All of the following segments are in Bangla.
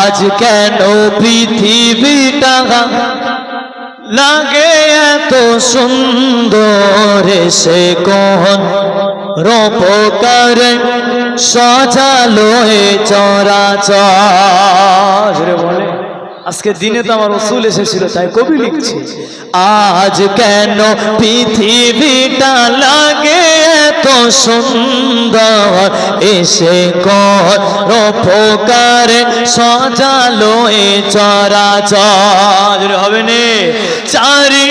আজ কেন পৃথিবীটা লাগে এত সুন্দর? সে কোন রূপকার সাজালো চরাচর? বলে। আজকে দিনে তো আমার রসুল এসেছিল, তাই কবি লিখছে। আজ কেন পৃথিবীটা সুন্দর এসে কর সজালো এ চরাচর। হবে চারিদিকে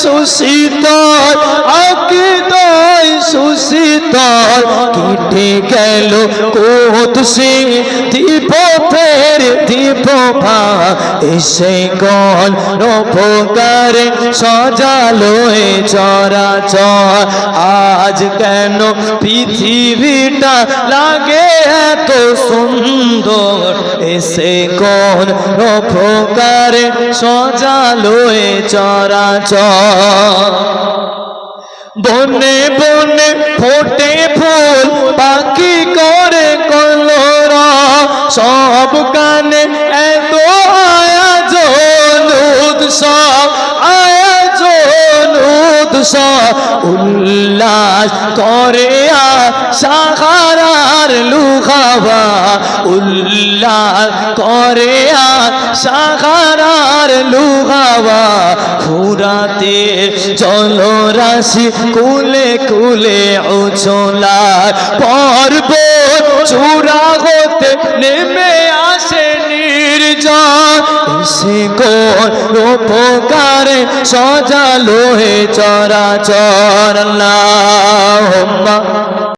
সুশীতল আকিদয় সুশীতল কেটে গেল কোতসে দীপ ফের দীপ এসে গল রূপকারে সাজালো চরাচর। আজ কেন পৃথিবীটা লাগে এত সুন্দর? এসে কোন রূপকারে সাজালো চরাচর। বনে বনে ফোটে উৎসব উল্লাস করে সাহারার লুখাবা উল্লাস করে সাহারার লুখাবা ফুরাতে জলরাশি কুলে কুলে উচলার পর্ব চূড়া সে গোর রূপকারে সজালো হে চরাচর। আল্লাহুম্মা